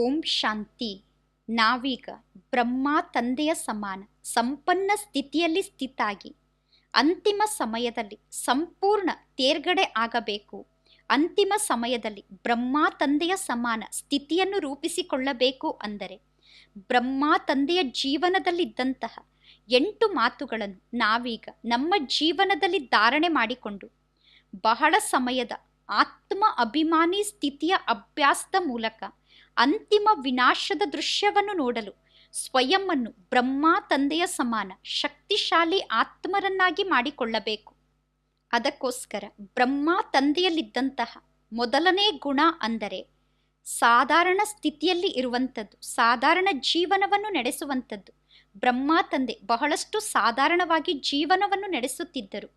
ಓಂ ಶಾಂತಿ. ನಾವೀಗ ಬ್ರಹ್ಮ ತಂದೆಯ ಸಮಾನ, ಸಂಪನ್ನ ಸ್ಥಿತಿಯಲ್ಲಿ ಸ್ಥಿತಾಗಿ. ಅಂತಿಮ ಸಮಯದಲ್ಲಿ ಸಂಪೂರ್ಣ ತೇರ್ಗಡೆ ಆಗಬೇಕು. ಅಂತಿಮ ಸಮಯದಲ್ಲಿ ಬ್ರಹ್ಮ ತಂದೆಯ ಸಮಾನ ಸ್ಥಿತಿಯನ್ನು ರೂಪಿಸಿಕೊಳ್ಳಬೇಕು ಅಂದರೆ, ಬ್ರಹ್ಮ ತಂದೆಯ ಜೀವನದಲ್ಲಿದ್ದಂತಹ ಎಂಟು ಮಾತುಗಳನ್ನು ನಾವೀಗ ನಮ್ಮ ಜೀವನದಲ್ಲಿ ಧಾರಣೆ ಮಾಡಿಕೊಂಡು, ಬಹಳ ಸಮಯದ ಆತ್ಮ ಅಭಿಮಾನಿ ಸ್ಥಿತಿಯ ಅಭ್ಯಾಸದ ಮೂಲಕ ಅಂತಿಮ ವಿನಾಶದ ದೃಶ್ಯವನ್ನು ನೋಡಲು ಸ್ವಯಂವನ್ನು ಬ್ರಹ್ಮ ತಂದೆಯ ಸಮಾನ ಶಕ್ತಿಶಾಲಿ ಆತ್ಮರನ್ನಾಗಿ ಮಾಡಿಕೊಳ್ಳಬೇಕು. ಅದಕ್ಕೋಸ್ಕರ ಬ್ರಹ್ಮ ತಂದೆಯಲ್ಲಿದ್ದಂತಹ ಮೊದಲನೇ ಗುಣ ಅಂದರೆ ಸಾಧಾರಣ ಸ್ಥಿತಿಯಲ್ಲಿ ಇರುವಂಥದ್ದು, ಸಾಧಾರಣ ಜೀವನವನ್ನು ನಡೆಸುವಂಥದ್ದು. ಬ್ರಹ್ಮ ತಂದೆ ಬಹಳಷ್ಟು ಸಾಧಾರಣವಾಗಿ ಜೀವನವನ್ನು ನಡೆಸುತ್ತಿದ್ದರು.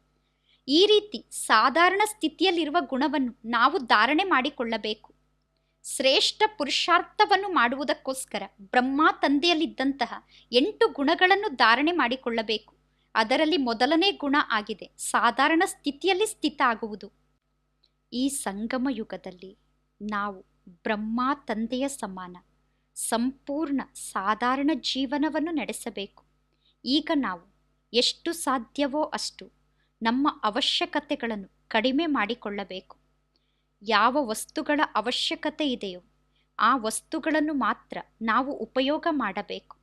ಈ ರೀತಿ ಸಾಧಾರಣ ಸ್ಥಿತಿಯಲ್ಲಿರುವ ಗುಣವನ್ನು ನಾವು ಧಾರಣೆ ಮಾಡಿಕೊಳ್ಳಬೇಕು. ಶ್ರೇಷ್ಠ ಪುರುಷಾರ್ಥವನ್ನು ಮಾಡುವುದಕ್ಕೋಸ್ಕರ ಬ್ರಹ್ಮ ತಂದೆಯಲ್ಲಿದ್ದಂತಹ ಎಂಟು ಗುಣಗಳನ್ನು ಧಾರಣೆ ಮಾಡಿಕೊಳ್ಳಬೇಕು. ಅದರಲ್ಲಿ ಮೊದಲನೇ ಗುಣ ಆಗಿದೆ, ಸಾಧಾರಣ ಸ್ಥಿತಿಯಲ್ಲಿ ಸ್ಥಿತ ಆಗುವುದು. ಈ ಸಂಗಮ ಯುಗದಲ್ಲಿ ನಾವು ಬ್ರಹ್ಮ ತಂದೆಯ ಸಮಾನ, ಸಂಪೂರ್ಣ ಸಾಧಾರಣ ಜೀವನವನ್ನು ನಡೆಸಬೇಕು. ಈಗ ನಾವು ಎಷ್ಟು ಸಾಧ್ಯವೋ ಅಷ್ಟು ನಮ್ಮ ಅವಶ್ಯಕತೆಗಳನ್ನು ಕಡಿಮೆ ಮಾಡಿಕೊಳ್ಳಬೇಕು. ಯಾವ ವಸ್ತುಗಳ ಅವಶ್ಯಕತೆ ಇದೆಯೋ, ಆ ವಸ್ತುಗಳನ್ನು ಮಾತ್ರ ನಾವು ಉಪಯೋಗ ಮಾಡಬೇಕು.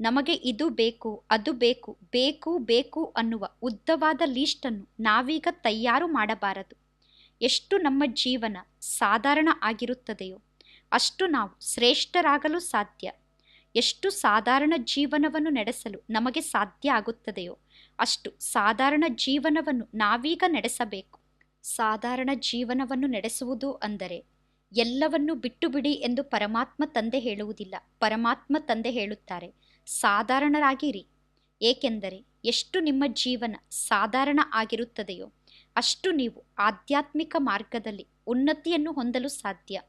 ನಮಗೆ ಇದು ಬೇಕು, ಅದು ಬೇಕು ಬೇಕು ಬೇಕು ಅನ್ನುವ ಉದ್ದವಾದ ಲೀಸ್ಟನ್ನು ನಾವೀಗ ತಯಾರು ಮಾಡಬಾರದು. ಎಷ್ಟು ನಮ್ಮ ಜೀವನ ಸಾಧಾರಣ ಆಗಿರುತ್ತದೆಯೋ, ಅಷ್ಟು ನಾವು ಶ್ರೇಷ್ಠರಾಗಲು ಸಾಧ್ಯ. ಎಷ್ಟು ಸಾಧಾರಣ ಜೀವನವನ್ನು ನಡೆಸಲು ನಮಗೆ ಸಾಧ್ಯ ಆಗುತ್ತದೆಯೋ, ಅಷ್ಟು ಸಾಧಾರಣ ಜೀವನವನ್ನು ನಾವೀಗ ನಡೆಸಬೇಕು. ಸಾಧಾರಣ ಜೀವನವನ್ನು ನಡೆಸುವುದು ಅಂದರೆ ಎಲ್ಲವನ್ನು ಬಿಟ್ಟು ಬಿಡಿ ಎಂದು ಪರಮಾತ್ಮ ತಂದೆ ಹೇಳುವುದಿಲ್ಲ. ಪರಮಾತ್ಮ ತಂದೆ ಹೇಳುತ್ತಾರೆ, ಸಾಧಾರಣರಾಗಿರಿ. ಏಕೆಂದರೆ ಎಷ್ಟು ನಿಮ್ಮ ಜೀವನ ಸಾಧಾರಣ ಆಗಿರುತ್ತದೆಯೋ ಅಷ್ಟು ನೀವು ಆಧ್ಯಾತ್ಮಿಕ ಮಾರ್ಗದಲ್ಲಿ ಉನ್ನತಿಯನ್ನು ಹೊಂದಲು ಸಾಧ್ಯ.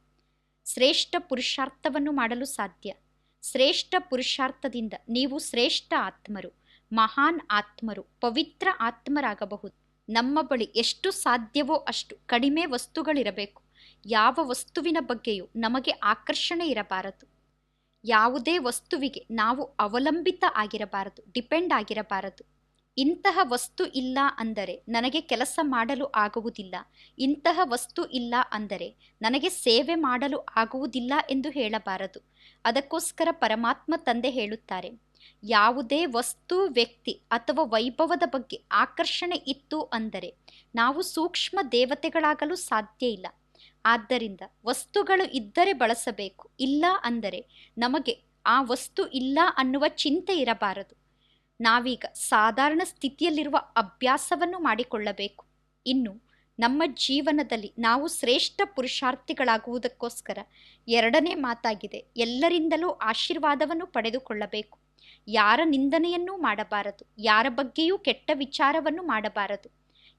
ಶ್ರೇಷ್ಠ ಪುರುಷಾರ್ಥವನ್ನು ಮಾಡಲು ಸಾಧ್ಯ. ಶ್ರೇಷ್ಠ ಪುರುಷಾರ್ಥದಿಂದ ನೀವು ಶ್ರೇಷ್ಠ ಆತ್ಮರು, ಮಹಾನ್ ಆತ್ಮರು, ಪವಿತ್ರ ಆತ್ಮರಾಗಬಹುದು. ನಮ್ಮ ಬಳಿ ಎಷ್ಟು ಸಾಧ್ಯವೋ ಅಷ್ಟು ಕಡಿಮೆ ವಸ್ತುಗಳಿರಬೇಕು. ಯಾವ ವಸ್ತುವಿನ ಬಗ್ಗೆಯೂ ನಮಗೆ ಆಕರ್ಷಣೆ ಇರಬಾರದು. ಯಾವುದೇ ವಸ್ತುವಿಗೆ ನಾವು ಅವಲಂಬಿತ ಆಗಿರಬಾರದು, ಡಿಪೆಂಡ್ ಆಗಿರಬಾರದು. ಇಂತಹ ವಸ್ತು ಇಲ್ಲ ಅಂದರೆ ನನಗೆ ಕೆಲಸ ಮಾಡಲು ಆಗುವುದಿಲ್ಲ. ಇಂತಹ ವಸ್ತು ಇಲ್ಲ ಅಂದರೆ ನನಗೆ ಸೇವೆ ಮಾಡಲು ಆಗುವುದಿಲ್ಲ ಎಂದು ಹೇಳಬಾರದು. ಅದಕ್ಕೋಸ್ಕರ ಪರಮಾತ್ಮ ತಂದೆ ಹೇಳುತ್ತಾರೆ ಯಾವುದೇ ವಸ್ತು, ವ್ಯಕ್ತಿ ಅಥವಾ ವೈಭವದ ಬಗ್ಗೆ ಆಕರ್ಷಣೆ ಇತ್ತು ಅಂದರೆ ನಾವು ಸೂಕ್ಷ್ಮ ದೇವತೆಗಳಾಗಲು ಸಾಧ್ಯ ಇಲ್ಲ. ಆದ್ದರಿಂದ ವಸ್ತುಗಳು ಇದ್ದರೆ ಬಳಸಬೇಕು, ಇಲ್ಲ ಅಂದರೆ ನಮಗೆ ಆ ವಸ್ತು ಇಲ್ಲ ಅನ್ನುವ ಚಿಂತೆ ಇರಬಾರದು. ನಾವೀಗ ಸಾಧಾರಣ ಸ್ಥಿತಿಯಲ್ಲಿರುವ ಅಭ್ಯಾಸವನ್ನು ಮಾಡಿಕೊಳ್ಳಬೇಕು. ಇನ್ನು ನಮ್ಮ ಜೀವನದಲ್ಲಿ ನಾವು ಶ್ರೇಷ್ಠ ಪುರುಷಾರ್ಥಿಗಳಾಗುವುದಕ್ಕೋಸ್ಕರ ಎರಡನೇ ಮಾತಾಗಿದೆ, ಎಲ್ಲರಿಂದಲೂ ಆಶೀರ್ವಾದವನ್ನು ಪಡೆದುಕೊಳ್ಳಬೇಕು. ಯಾರ ನಿಂದನೆಯನ್ನೂ ಮಾಡಬಾರದು. ಯಾರ ಬಗ್ಗೆಯೂ ಕೆಟ್ಟ ವಿಚಾರವನ್ನು ಮಾಡಬಾರದು.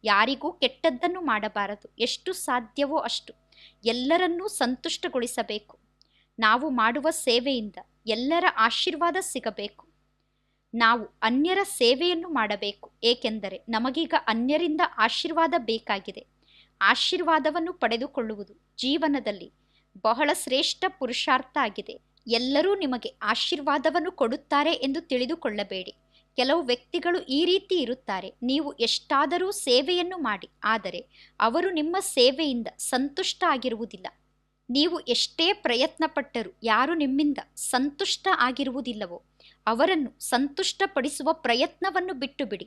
ಯಾರಿಗೂ ಕೆಟ್ಟದ್ದನ್ನು ಮಾಡಬಾರದು. ಎಷ್ಟು ಸಾಧ್ಯವೋ ಅಷ್ಟು. ಎಲ್ಲರನ್ನೂ ಸಂತುಷ್ಟಗೊಳಿಸಬೇಕು. ನಾವು ಮಾಡುವ ಸೇವೆಯಿಂದ ಎಲ್ಲರ ಆಶೀರ್ವಾದ ಸಿಗಬೇಕು. ನಾವು ಅನ್ಯರ ಸೇವೆಯನ್ನು ಮಾಡಬೇಕು. ಏಕೆಂದರೆ ನಮಗೀಗ ಅನ್ಯರಿಂದ ಆಶೀರ್ವಾದ ಬೇಕಾಗಿದೆ. ಆಶೀರ್ವಾದವನ್ನು ಪಡೆದುಕೊಳ್ಳುವುದು ಜೀವನದಲ್ಲಿ ಬಹಳ ಶ್ರೇಷ್ಠ ಪುರುಷಾರ್ಥ ಆಗಿದೆ. ಎಲ್ಲರೂ ನಿಮಗೆ ಆಶೀರ್ವಾದವನ್ನು ಕೊಡುತ್ತಾರೆ ಎಂದು ತಿಳಿದುಕೊಳ್ಳಬೇಡಿ. ಕೆಲವು ವ್ಯಕ್ತಿಗಳು ಈ ರೀತಿ ಇರುತ್ತಾರೆ, ನೀವು ಎಷ್ಟಾದರೂ ಸೇವೆಯನ್ನು ಮಾಡಿ, ಆದರೆ ಅವರು ನಿಮ್ಮ ಸೇವೆಯಿಂದ ಸಂತುಷ್ಟ ಆಗಿರುವುದಿಲ್ಲ ನೀವು ಎಷ್ಟೇ ಪ್ರಯತ್ನಪಟ್ಟರೂ ಯಾರು ನಿಮ್ಮಿಂದ ಸಂತುಷ್ಟ ಆಗಿರುವುದಿಲ್ಲವೋ, ಅವರನ್ನು ಸಂತುಷ್ಟಪಡಿಸುವ ಪ್ರಯತ್ನವನ್ನು ಬಿಟ್ಟು ಬಿಡಿ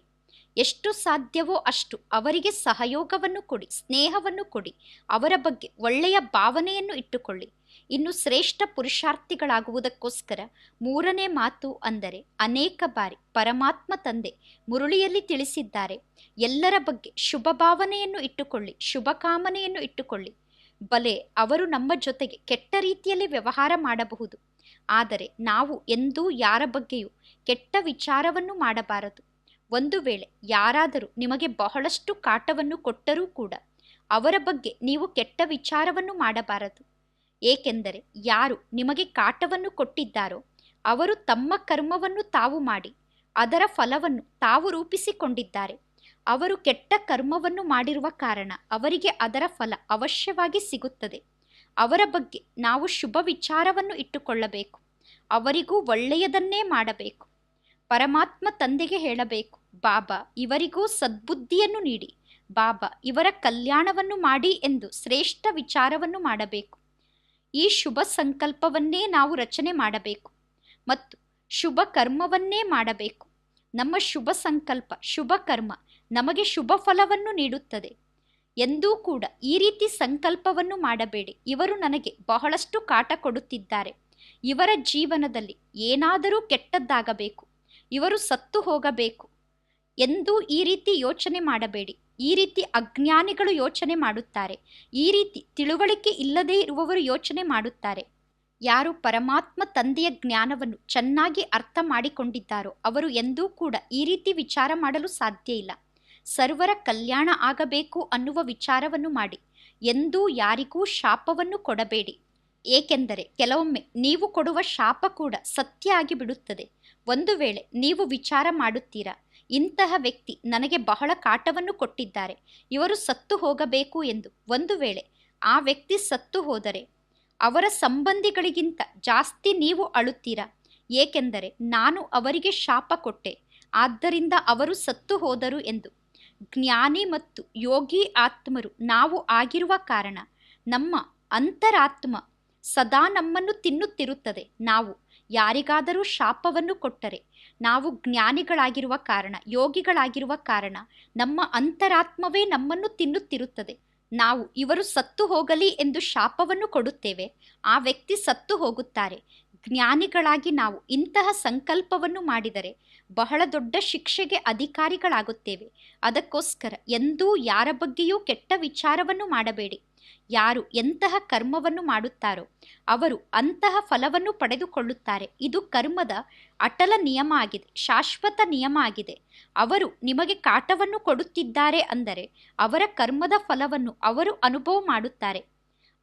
ಎಷ್ಟು ಸಾಧ್ಯವೋ ಅಷ್ಟು ಅವರಿಗೆ ಸಹಯೋಗವನ್ನು ಕೊಡಿ, ಸ್ನೇಹವನ್ನು ಕೊಡಿ, ಅವರ ಬಗ್ಗೆ ಒಳ್ಳೆಯ ಭಾವನೆಯನ್ನು ಇಟ್ಟುಕೊಳ್ಳಿ. ಇನ್ನು ಶ್ರೇಷ್ಠ ಪುರುಷಾರ್ಥಿಗಳಾಗುವುದಕ್ಕೋಸ್ಕರ ಮೂರನೇ ಮಾತು ಅಂದರೆ ಅನೇಕ ಬಾರಿ ಪರಮಾತ್ಮ ತಂದೆ ಮುರುಳಿಯಲ್ಲಿ ತಿಳಿಸಿದ್ದಾರೆ, ಎಲ್ಲರ ಬಗ್ಗೆ ಶುಭ ಭಾವನೆಯನ್ನು ಇಟ್ಟುಕೊಳ್ಳಿ, ಶುಭ ಕಾಮನೆಯನ್ನು ಇಟ್ಟುಕೊಳ್ಳಿ. ಬಲೆ ಅವರು ನಮ್ಮ ಜೊತೆಗೆ ಕೆಟ್ಟ ರೀತಿಯಲ್ಲಿ ವ್ಯವಹಾರ ಮಾಡಬಹುದು, ಆದರೆ ನಾವು ಎಂದೂ ಯಾರ ಬಗ್ಗೆಯೂ ಕೆಟ್ಟ ವಿಚಾರವನ್ನು ಮಾಡಬಾರದು. ಒಂದು ವೇಳೆ ಯಾರಾದರೂ ನಿಮಗೆ ಬಹಳಷ್ಟು ಕಾಟವನ್ನು ಕೊಟ್ಟರೂ ಕೂಡ ಅವರ ಬಗ್ಗೆ ನೀವು ಕೆಟ್ಟ ವಿಚಾರವನ್ನು ಮಾಡಬಾರದು. ಏಕೆಂದರೆ ಯಾರು ನಿಮಗೆ ಕಾಟವನ್ನು ಕೊಟ್ಟಿದ್ದಾರೋ ಅವರು ತಮ್ಮ ಕರ್ಮವನ್ನು ತಾವು ಮಾಡಿ, ಅದರ ಫಲವನ್ನು ತಾವು ರೂಪಿಸಿಕೊಂಡಿದ್ದಾರೆ. ಅವರು ಕೆಟ್ಟ ಕರ್ಮವನ್ನು ಮಾಡಿರುವ ಕಾರಣ ಅವರಿಗೆ ಅದರ ಫಲ ಅವಶ್ಯವಾಗಿ ಸಿಗುತ್ತದೆ. ಅವರ ಬಗ್ಗೆ ನಾವು ಶುಭ ವಿಚಾರವನ್ನು ಇಟ್ಟುಕೊಳ್ಳಬೇಕು. ಅವರಿಗೂ ಒಳ್ಳೆಯದನ್ನೇ ಮಾಡಬೇಕು. ಪರಮಾತ್ಮ ತಂದೆಗೆ ಹೇಳಬೇಕು, ಬಾಬಾ, ಇವರಿಗೂ ಸದ್ಬುದ್ಧಿಯನ್ನು ನೀಡಿ. ಬಾಬಾ, ಇವರ ಕಲ್ಯಾಣವನ್ನು ಮಾಡಿ ಎಂದು ಶ್ರೇಷ್ಠ ವಿಚಾರವನ್ನು ಮಾಡಬೇಕು. ಈ ಶುಭ ಸಂಕಲ್ಪವನ್ನೇ ನಾವು ರಚನೆ ಮಾಡಬೇಕು ಮತ್ತು ಶುಭ ಕರ್ಮವನ್ನೇ ಮಾಡಬೇಕು. ನಮ್ಮ ಶುಭ ಸಂಕಲ್ಪ, ಶುಭ ಕರ್ಮ ನಮಗೆ ಶುಭ ಫಲವನ್ನು ನೀಡುತ್ತದೆ. ಎಂದೂ ಕೂಡ ಈ ರೀತಿ ಸಂಕಲ್ಪವನ್ನು ಮಾಡಬೇಡಿ. ಇವರು ನನಗೆ ಬಹಳಷ್ಟು ಕಾಟ ಕೊಡುತ್ತಿದ್ದಾರೆ. ಇವರ ಜೀವನದಲ್ಲಿ ಏನಾದರೂ ಕೆಟ್ಟದ್ದಾಗಬೇಕು. ಇವರು ಸತ್ತು ಹೋಗಬೇಕು. ಎಂದೂ ಈ ರೀತಿ ಯೋಚನೆ ಮಾಡಬೇಡಿ. ಈ ರೀತಿ ಅಜ್ಞಾನಿಗಳು ಯೋಚನೆ ಮಾಡುತ್ತಾರೆ. ಈ ರೀತಿ ತಿಳುವಳಿಕೆ ಇಲ್ಲದೇ ಇರುವವರು ಯೋಚನೆ ಮಾಡುತ್ತಾರೆ. ಯಾರು ಪರಮಾತ್ಮ ತಂದೆಯ ಜ್ಞಾನವನ್ನು ಚೆನ್ನಾಗಿ ಅರ್ಥ ಮಾಡಿಕೊಂಡಿದ್ದಾರೋ ಅವರು ಎಂದೂ ಕೂಡ ಈ ರೀತಿ ವಿಚಾರ ಮಾಡಲು ಸಾಧ್ಯ ಇಲ್ಲ. ಸರ್ವರ ಕಲ್ಯಾಣ ಆಗಬೇಕು ಅನ್ನುವ ವಿಚಾರವನ್ನು ಮಾಡಿ. ಎಂದೂ ಯಾರಿಗೂ ಶಾಪವನ್ನು ಕೊಡಬೇಡಿ. ಏಕೆಂದರೆ ಕೆಲವೊಮ್ಮೆ ನೀವು ಕೊಡುವ ಶಾಪ ಕೂಡ ಸತ್ಯ ಆಗಿ ಬಿಡುತ್ತದೆ. ಒಂದು ವೇಳೆ ನೀವು ವಿಚಾರ ಮಾಡುತ್ತೀರಾ? ಇಂತಹ ವ್ಯಕ್ತಿ ನನಗೆ ಬಹಳ ಕಾಟವನ್ನು ಕೊಟ್ಟಿದ್ದಾರೆ. ಇವರು ಸತ್ತು ಹೋಗಬೇಕು ಎಂದು ಒಂದು ವೇಳೆ ಆ ವ್ಯಕ್ತಿ ಸತ್ತು ಹೋದರೆ ಅವರ ಸಂಬಂಧಿಗಳಿಗಿಂತ ಜಾಸ್ತಿ ನೀವು ಅಳುತ್ತೀರಾ? ಏಕೆಂದರೆ ನಾನು ಅವರಿಗೆ ಶಾಪ ಕೊಟ್ಟೆ. ಆದ್ದರಿಂದ ಅವರು ಸತ್ತು ಹೋದರು ಎಂದು ಜ್ಞಾನಿ ಮತ್ತು ಯೋಗಿ ಆತ್ಮರು ನಾವು ಆಗಿರುವ ಕಾರಣ ನಮ್ಮ ಅಂತರಾತ್ಮ ಸದಾ ನಮ್ಮನ್ನು ತಿನ್ನುತ್ತಿರುತ್ತದೆ. ನಾವು ಯಾರಿಗಾದರೂ ಶಾಪವನ್ನು ಕೊಟ್ಟರೆ ನಾವು ಜ್ಞಾನಿಗಳಾಗಿರುವ ಕಾರಣ, ಯೋಗಿಗಳಾಗಿರುವ ಕಾರಣ ನಮ್ಮ ಅಂತರಾತ್ಮವೇ ನಮ್ಮನ್ನು ತಿನ್ನುತ್ತಿರುತ್ತದೆ. ನಾವು ಇವರು ಸತ್ತು ಹೋಗಲಿ ಎಂದು ಶಾಪವನ್ನು ಕೊಡುತ್ತೇವೆ. ಆ ವ್ಯಕ್ತಿ ಸತ್ತು ಹೋಗುತ್ತಾರೆ. ಜ್ಞಾನಿಗಳಾಗಿ ನಾವು ಇಂತಹ ಸಂಕಲ್ಪವನ್ನು ಮಾಡಿದರೆ ಬಹಳ ದೊಡ್ಡ ಶಿಕ್ಷೆಗೆ ಅಧಿಕಾರಿಗಳಾಗುತ್ತೇವೆ. ಅದಕ್ಕೋಸ್ಕರ ಎಂದೂ ಯಾರ ಬಗ್ಗೆಯೂ ಕೆಟ್ಟ ವಿಚಾರವನ್ನು ಮಾಡಬೇಡಿ. ಯಾರು ಎಂತಹ ಕರ್ಮವನ್ನು ಮಾಡುತ್ತಾರೋ ಅವರು ಅಂತಹ ಫಲವನ್ನು ಪಡೆದುಕೊಳ್ಳುತ್ತಾರೆ. ಇದು ಕರ್ಮದ ಅಟಲ ನಿಯಮ ಆಗಿದೆ, ಶಾಶ್ವತ ನಿಯಮ ಆಗಿದೆ. ಅವರು ನಿಮಗೆ ಕಾಟವನ್ನು ಕೊಡುತ್ತಿದ್ದಾರೆ ಅಂದರೆ ಅವರ ಕರ್ಮದ ಫಲವನ್ನು ಅವರು ಅನುಭವ ಮಾಡುತ್ತಾರೆ.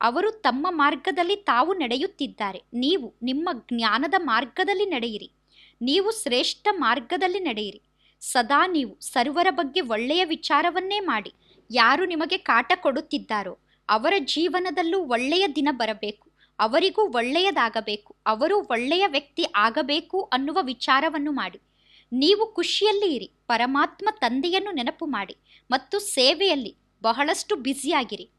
ಅವರು ತಮ್ಮ ಮಾರ್ಗದಲ್ಲಿ ತಾವು ನಡೆಯುತ್ತಿದ್ದಾರೆ. ನೀವು ನಿಮ್ಮ ಜ್ಞಾನದ ಮಾರ್ಗದಲ್ಲಿ ನಡೆಯಿರಿ. ನೀವು ಶ್ರೇಷ್ಠ ಮಾರ್ಗದಲ್ಲಿ ನಡೆಯಿರಿ. ಸದಾ ನೀವು ಸರ್ವರ ಬಗ್ಗೆ ಒಳ್ಳೆಯ ವಿಚಾರವನ್ನೇ ಮಾಡಿ. ಯಾರು ನಿಮಗೆ ಕಾಟ ಕೊಡುತ್ತಿದ್ದಾರೋ ಅವರ ಜೀವನದಲ್ಲೂ ಒಳ್ಳೆಯ ದಿನ ಬರಬೇಕು. ಅವರಿಗೂ ಒಳ್ಳೆಯದಾಗಬೇಕು. ಅವರು ಒಳ್ಳೆಯ ವ್ಯಕ್ತಿ ಆಗಬೇಕು ಅನ್ನುವ ವಿಚಾರವನ್ನು ಮಾಡಿ. ನೀವು ಖುಷಿಯಲ್ಲಿ ಇರಿ. ಪರಮಾತ್ಮ ತಂದೆಯನ್ನು ನೆನಪು ಮಾಡಿ. ಮತ್ತು ಸೇವೆಯಲ್ಲಿ ಬಹಳಷ್ಟು ಬ್ಯುಸಿಯಾಗಿರಿ.